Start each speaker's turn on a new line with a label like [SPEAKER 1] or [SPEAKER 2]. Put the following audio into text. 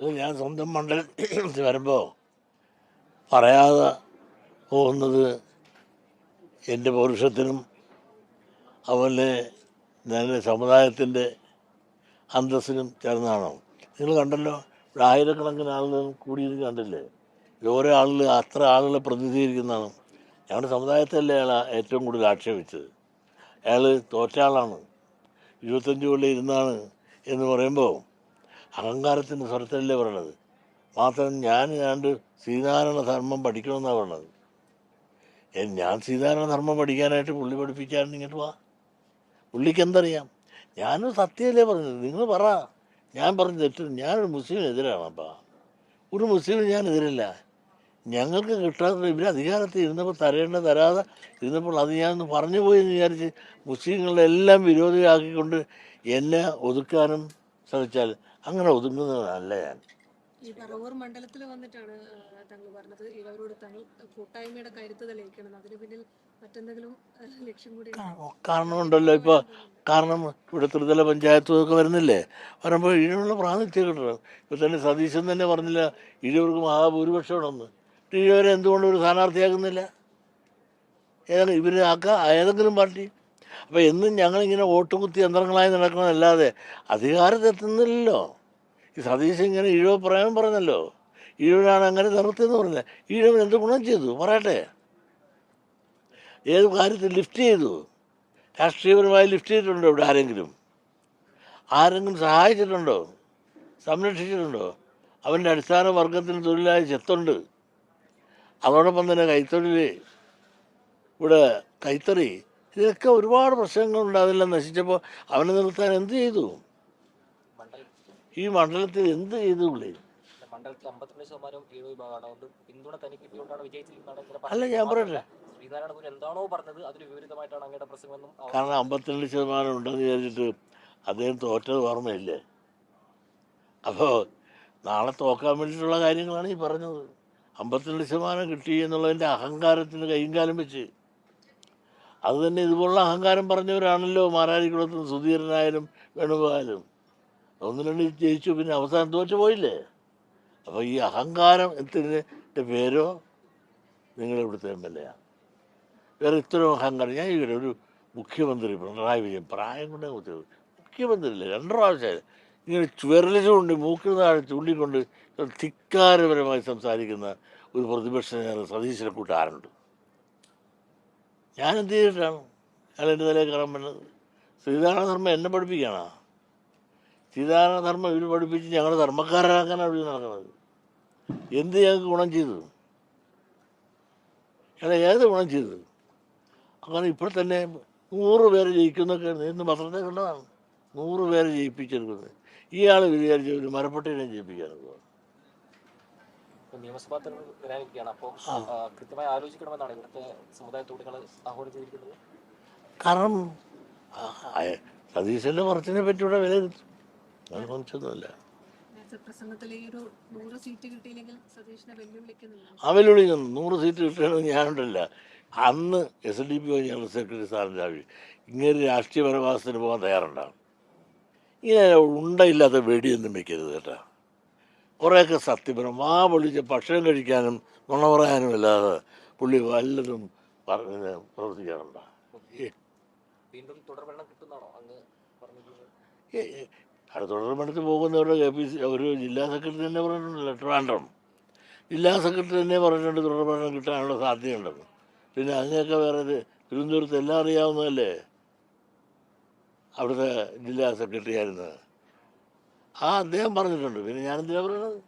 [SPEAKER 1] ഇത് ഞാൻ സ്വന്തം മണ്ഡലത്തിൽ വരുമ്പോൾ പറയാതെ പോകുന്നത് എന്റെ പൗരുഷത്തിനും അതുപോലെ ഞാൻ സമുദായത്തിന്റെ അന്തസ്സിനും ചേർന്നാണോ നിങ്ങൾ കണ്ടല്ലോ ആയിരക്കണക്കിന് ആളുകൾ കൂടിയത് കണ്ടില്ലേ? ഓരോ ആളുകൾ അത്ര ആളുകളെ പ്രതിനിധീകരിക്കുന്നതാണ്. ഞങ്ങളുടെ സമുദായത്തിലല്ലേ അയാൾ ഏറ്റവും കൂടുതൽ ആക്ഷേപിച്ചത്? അയാൾ തോറ്റ ആളാണ്. ഇരുപത്തഞ്ച് കൊല്ലം ഇരുന്നാണ് എന്ന് പറയുമ്പോൾ അഹങ്കാരത്തിന്റെ സ്വരത്തിലല്ലേ പറയണത്? മാത്രം ഞാൻ ഞാണ്ട് ശ്രീനാരായണ ധർമ്മം പഠിക്കണമെന്നാണ് പറയണത്. ഞാൻ ശ്രീനാരായണ ധർമ്മം പഠിക്കാനായിട്ട് പുള്ളി പഠിപ്പിക്കാൻ ഇങ്ങോട്ട് വാ. പുള്ളിക്ക് എന്തറിയാം? ഞാനും സത്യമല്ലേ പറഞ്ഞത്. നിങ്ങൾ പറ. ഞാൻ പറഞ്ഞ തെറ്റ്. ഞാനൊരു മുസ്ലിമിനെതിരാണ് അപ്പാ. ഒരു മുസ്ലിമിന് ഞാൻ എതിരല്ല. ഞങ്ങൾക്ക് കിട്ടാത്ത ഇവർ അധികാരത്തിൽ ഇരുന്നപ്പോൾ തരേണ്ട തരാതെ ഇരുന്നപ്പോൾ അത് ഞാനൊന്ന് പറഞ്ഞു പോയി എന്ന് വിചാരിച്ച് മുസ്ലിങ്ങളെല്ലാം വിരോധിയാക്കിക്കൊണ്ട് എന്നെ ഒതുക്കാനും ശ്രമിച്ചാൽ അങ്ങനെ ഒതുങ്ങുന്നതല്ല ഞാൻ.
[SPEAKER 2] ഈ പറവൂർ മണ്ഡലത്തിൽ വന്നിട്ടാണ് ആ, താങ്കൾ പറഞ്ഞത്. ഇവരോട് താങ്കൾ കൂട്ടായ്മയുടെ കരുത്ത് തെളിയിക്കണം. അതിന് പിന്നിൽ മറ്റെന്തെങ്കിലും ലക്ഷ്യം കൂടി
[SPEAKER 1] കാരണമുണ്ടല്ലോ. ഇപ്പോൾ കാരണം ഇവിടെ ത്രിതല പഞ്ചായത്തും ഒക്കെ വരുന്നില്ലേ? വരുമ്പോൾ ഇതിനുള്ള പ്രാതിനിധ്യം കിട്ടണം ഇപ്പോൾ തന്നെ സതീശൻ തന്നെ പറഞ്ഞില്ല ഇഴവർക്ക് മഹാഭൂരിപക്ഷം ഉണ്ടെന്ന് ഇഴവരെ എന്തുകൊണ്ട് ഒരു സ്ഥാനാർത്ഥിയാക്കുന്നില്ല ഏതെങ്കിലും ഇവരെ ആക്കുക ഏതെങ്കിലും പാർട്ടി? അപ്പോൾ എന്നും ഞങ്ങളിങ്ങനെ ഓട്ടുകുത്തി യന്ത്രങ്ങളായി നടക്കണമല്ലാതെ അധികാരത്തെത്തുന്നില്ലല്ലോ. ഈ സതീശൻ ഇങ്ങനെ ഈഴവ പ്രേമം പറഞ്ഞല്ലോ. ഈഴവനാണ് അങ്ങനെ നിർത്തിയെന്ന് പറഞ്ഞില്ല ഈഴവൻ എന്ത് ഗുണം ചെയ്തു? പറയട്ടെ. ഏത് കാര്യത്തിൽ ലിഫ്റ്റ് ചെയ്തു? രാഷ്ട്രീയപരമായി ലിഫ്റ്റ് ചെയ്തിട്ടുണ്ടോ ഇവിടെ ആരെങ്കിലും? ആരെങ്കിലും സഹായിച്ചിട്ടുണ്ടോ? സംരക്ഷിച്ചിട്ടുണ്ടോ? അവന്റെ അടിസ്ഥാന വർഗത്തിന് തൊഴിലായി ചെത്തുണ്ട്. അതോടൊപ്പം തന്നെ കൈത്തൊഴിൽ ഇവിടെ കൈത്തറി ഇതൊക്കെ ഒരുപാട് പ്രശ്നങ്ങളുണ്ട്. അതെല്ലാം നശിച്ചപ്പോൾ അവനെ നിർത്താൻ എന്ത് ചെയ്തു? ഈ മണ്ഡലത്തിൽ എന്ത് ചെയ്തു പുള്ളി? അല്ല, ഞാൻ പറയട്ടെ. കാരണം അമ്പത്തിരണ്ട് ശതമാനം ഉണ്ടെന്ന് വിചാരിച്ചിട്ട് അദ്ദേഹം തോറ്റത് ഓർമ്മയില്ലേ? അപ്പോൾ നാളെ തോക്കാൻ വേണ്ടിയിട്ടുള്ള കാര്യങ്ങളാണ് ഈ പറഞ്ഞത്. അമ്പത്തിരണ്ട് ശതമാനം കിട്ടി എന്നുള്ളതിന്റെ അഹങ്കാരത്തിന് കൈയും കാലം വെച്ച് അത് തന്നെ ഇതുപോലുള്ള അഹങ്കാരം പറഞ്ഞവരാണല്ലോ മാരാരിക്കുളത്തും സുധീരനായാലും വേണുഗോപാലും. ഒന്ന് രണ്ട് ജയിച്ചു പിന്നെ അവസാനം തോറ്റു പോയില്ലേ? അപ്പോൾ ഈ അഹങ്കാരം എത്തിന്റെ പേരോ? നിങ്ങളിവിടുത്തെ എം എൽ എയാണ് വേറെ ഇത്രയും അഹങ്കാരം. ഞാൻ ഇവിടെ ഒരു മുഖ്യമന്ത്രി പിണറായി വിജയൻ പ്രായം കൊണ്ടേ കുത്തിയത് മുഖ്യമന്ത്രിയില്ലേ? രണ്ട് പ്രാവശ്യം ഇങ്ങനെ ചുവരലുകൊണ്ട് മൂക്കിൽ താഴെ ചൂണ്ടിക്കൊണ്ട് ധിക്കാരപരമായി സംസാരിക്കുന്ന ഒരു പ്രതിപക്ഷ നേതാവ് സതീശനെ കൂട്ടാറുണ്ട് ഞാൻ എന്ത് ചെയ്തിട്ടാണ് അയാൾ എന്റെ തലയിൽ കയറാൻ പറ്റുന്നത് സീതാരണധർമ്മം ധർമ്മം എന്നെ പഠിപ്പിക്കണോ സീതാരണധർമ്മം ധർമ്മം ഇവർ പഠിപ്പിച്ച് ഞങ്ങളുടെ ധർമ്മക്കാരാക്കാനാണ് ഇവിടെ നടക്കുന്നത്. എന്ത് ഞങ്ങൾക്ക് ഗുണം ചെയ്തു? അയാൾ ഏത് ഗുണം ചെയ്തു? അങ്ങനെ ഇപ്പോൾ തന്നെ നൂറ് പേര് ജയിക്കുന്നൊക്കെ ഇന്ന് പത്രത്തെ കണ്ടതാണ്. നൂറ് പേരെ ജയിപ്പിച്ചെടുക്കുന്നത്. ഇയാൾ വിചാരിച്ച ഒരു മരപ്പട്ടീനെ ജയിപ്പിക്കാനൊക്കെ
[SPEAKER 3] നിയമസഭാ തെരഞ്ഞെടുപ്പ് വരാനിരിക്കുകയാണ്. അപ്പോൾ കൃത്യമായി ആലോചിക്കണമെന്നാണ് ഇവിടുത്തെ സമുദായത്തോട് നിങ്ങൾ ആഹ്വാനം ചെയ്തിരിക്കുന്നത്.
[SPEAKER 1] കാരണം സതീശന്റെ അയ- സതീശന്റെ പറച്ചിനെ പറ്റി ഇവിടെ വിലയിരുത്തും. അത് സംശയമൊന്നുമില്ല
[SPEAKER 2] നേരത്തെ പ്രസംഗത്തിൽ ഒരു നൂറ് സീറ്റ്
[SPEAKER 1] കിട്ടണമെന്ന് ഞാനുണ്ടല്ല. അന്ന് S D P general secretary സാറിന്റെ ആവശ്യം ഇങ്ങനെ രാഷ്ട്രീയ പരമാസത്തിന് പോകാൻ തയ്യാറുണ്ടാകും ഇങ്ങനെ ഉണ്ടയില്ലാത്ത വെടിയൊന്നും വെക്കരുത് കേട്ടോ. കുറേയൊക്കെ സത്യപരം ആ പൊളിച്ച് ഭക്ഷണം കഴിക്കാനും നുണ പറയാനും അല്ലാതെ പുള്ളി വല്ലതും പറഞ്ഞ് പ്രവർത്തിക്കാറുണ്ട്? തുടർമെടുത്ത് പോകുന്നവരുടെ കെ പി സി ഒരു ജില്ലാ സെക്രട്ടറി തന്നെ ലെറ്റർ ട്രിവാൻഡ്രം ജില്ലാ സെക്രട്ടറി തന്നെ പറഞ്ഞിട്ടുണ്ട് തുടർഭരണം കിട്ടാനുള്ള സാധ്യതയുണ്ടെന്ന്. പിന്നെ അതിനെയൊക്കെ വേറെ തിരുവനന്തപുരത്ത് എല്ലാം അറിയാവുന്നതല്ലേ? അവിടുത്തെ ജില്ലാ സെക്രട്ടറി ആയിരുന്നത് ആ അദ്ദേഹം പറഞ്ഞിട്ടുണ്ട്. പിന്നെ ഞാനെന്തിനാണ് പറയുന്നത്?